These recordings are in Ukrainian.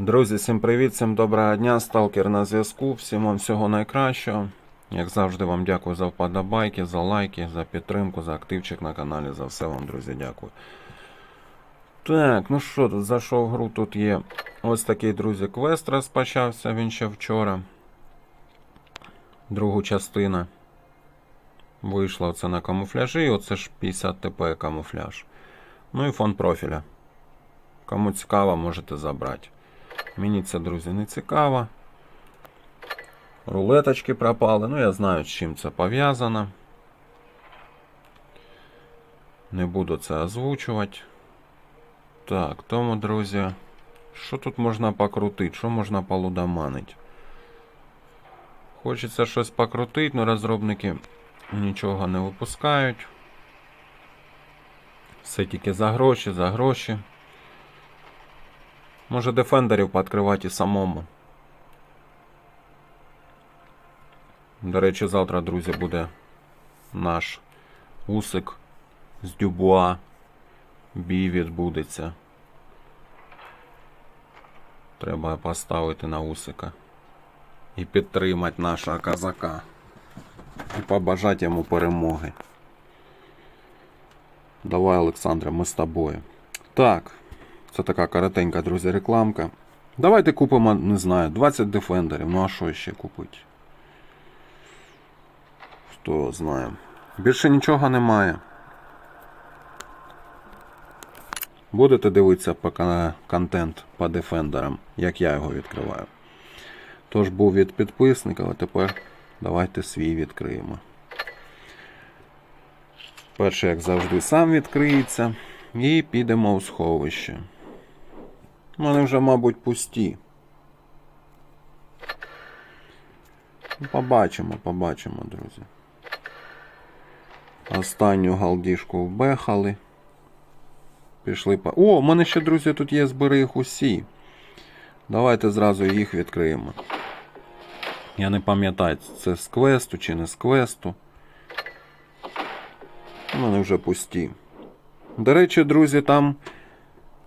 Друзі, всім привіт, всім доброго дня. Сталкер на зв'язку. Всім вам всього найкращого. Як завжди, вам дякую за вподобайки, за лайки, за підтримку, за активчик на каналі. За все вам, друзі, дякую. Так, ну що тут, зайшов в гру, тут є ось такий, друзі, квест розпочався, він ще вчора. Другу частина. Вийшла оце на камуфляжі, і оце ж 50 ТП камуфляж. Ну і фон профіля. Кому цікаво, можете забрати. Мені це, друзі, не цікаво. Рулеточки пропали. Ну, я знаю, з чим це пов'язано. Не буду це озвучувати. Так, тому, друзі, що тут можна покрутити? Що можна полудоманити? Хочеться щось покрутити, але розробники нічого не випускають. Все тільки за гроші, за гроші. Може дефендерів пооткривати самому. До речі, завтра, друзі, буде наш усик з Дюбуа. Бій відбудеться. Треба поставити на усика. І підтримати нашого казака. І побажати йому перемоги. Давай, Олександре, ми з тобою. Так. Це така коротенька, друзі, рекламка. Давайте купимо, не знаю, 20 дефендерів. Ну а що ще купити? Хто знає. Більше нічого немає. Будете дивитися контент по дефендерам, як я його відкриваю. Тож був від підписників, а тепер давайте свій відкриємо. Перший, як завжди, сам відкриється. І підемо у сховище. Вони вже, мабуть, пусті. Ну, Побачимо, побачимо, друзі. Останню галдішку вбехали. Пішли по. О, у мене ще, друзі, тут є збери їх усі. Давайте зразу їх відкриємо. Я не пам'ятаю, це з квесту чи не з квесту. У мене вже пусті. До речі, друзі, там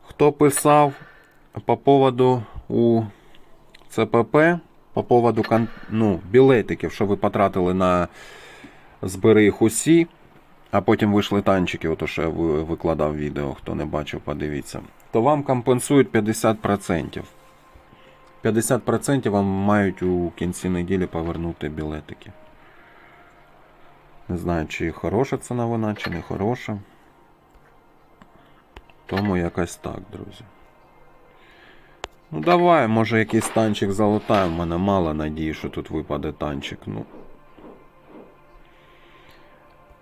хто писав по поводу у ЦПП, по поводу ну, білетиків, що ви потратили на збери їх усі, а потім вийшли танчики, ото що я викладав відео, хто не бачив, подивіться. То вам компенсують 50%. 50% вам мають у кінці неділі повернути білетики. Не знаю, чи хороша це новина, чи не хороша. Тому якось так, друзі. Ну давай, може якийсь танчик залутаємо. У мене мало надії, що тут випаде танчик. Ну.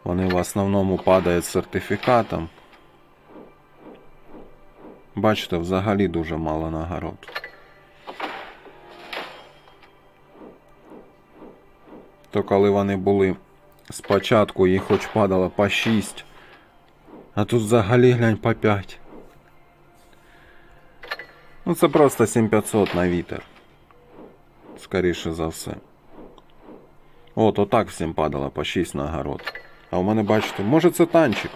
Вони в основному падають сертифікатом. Бачите, взагалі дуже мало нагород. То коли вони були спочатку, їх хоч падало по 6. А тут взагалі глянь по 5. Ну це просто 7500 на вітер. Скоріше за все. От, отак всім падало по 6 нагород. А у мене, бачите, може це танчик.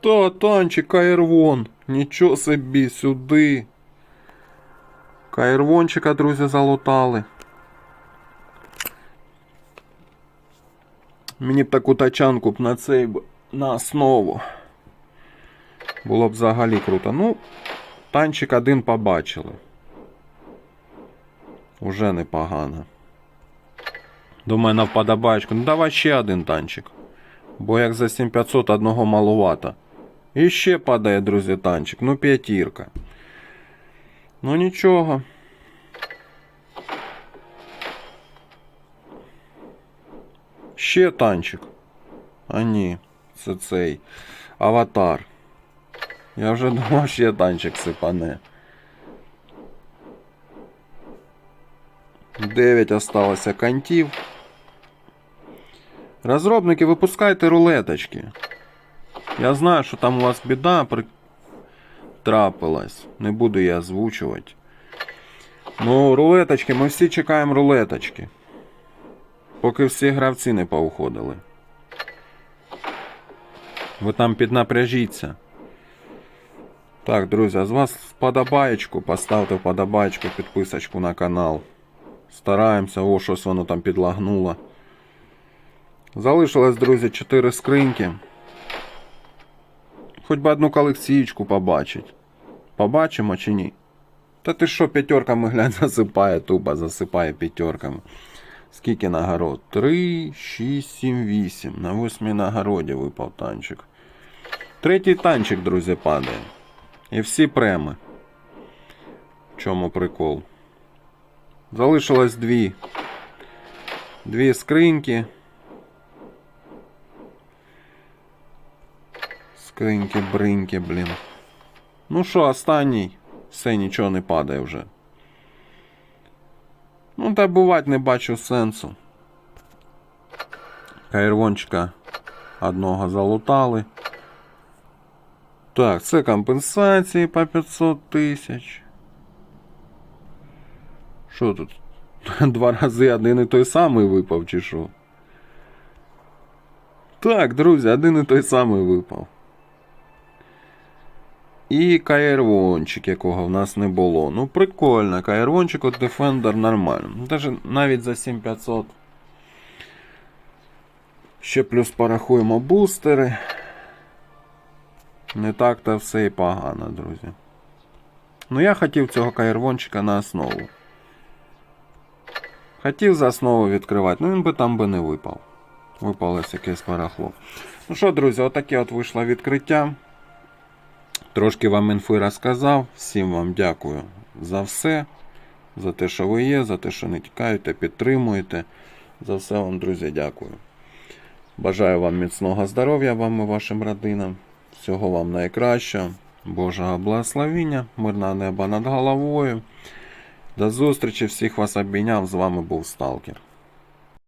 Та, танчик, Каєрвон. Нічого собі сюди. Каєрвончика, друзі, залутали. Мені б таку тачанку б на цей на основу. Було б взагалі круто. Ну, танчик один побачили. Уже непогано. Думаю, на вподобаєчку. Ну давай ще один танчик. Бо як за 7500 одного малувато. І ще падає, друзі, танчик. Ну, п'ятірка. Ну нічого. Ще танчик. А ні, це цей аватар. Я вже думав, ще танчик сипане. 9 осталося кантів. Розробники, випускайте рулеточки. Я знаю, що там у вас біда при... трапилась. Не буду я озвучувати. Ну, рулеточки, ми всі чекаємо рулеточки. Поки всі гравці не поуходили. Ви там піднапряжіться. Так, друзі, а з вас вподобаєчку, поставте вподобаєчку, підписочку на канал. Стараємося, о, щось воно там підлагнуло. Залишилось, друзі, 4 скриньки. Хоч би одну колекційку побачить. Побачимо чи ні? Та ти що, п'ятерками глянь, засипає, тупо засипає п'ятерками. Скільки нагород? 3, 6, 7, 8. На восьмій нагороді випав танчик. Третій танчик, друзі, падає. І всі преми. В чому прикол? Залишилось дві. Дві скриньки. Скриньки, бриньки, блін. Ну що, останній? Все, нічого не падає вже. Ну, та бувать не бачу сенсу. Кайрвончика одного залутали. Так, це компенсації по 500 тисяч. Що тут? Два рази один і той самий випав, чи що? Так, друзі, один і той самий випав. І каєрвончик, якого в нас не було. Ну, прикольно, каєрвончик от Defender нормально. Даже навіть за 7500. Ще плюс порахуємо бустери. Не так то все і погано, друзі. Ну, я хотів цього каєрвончика на основу. Хотів за основу відкривати, ну він би там би не випав. Випалось якесь барахло. Ну що, друзі, отаке от вийшло відкриття. Трошки вам інфи розказав. Всім вам дякую за все. За те, що ви є, за те, що не тікаєте, підтримуєте. За все вам, друзі, дякую. Бажаю вам міцного здоров'я вам і вашим родинам. Всього вам найкращого. Божого благословіння, мирного неба над головою. До зустрічі, всіх вас обійняв. З вами був Сталкер.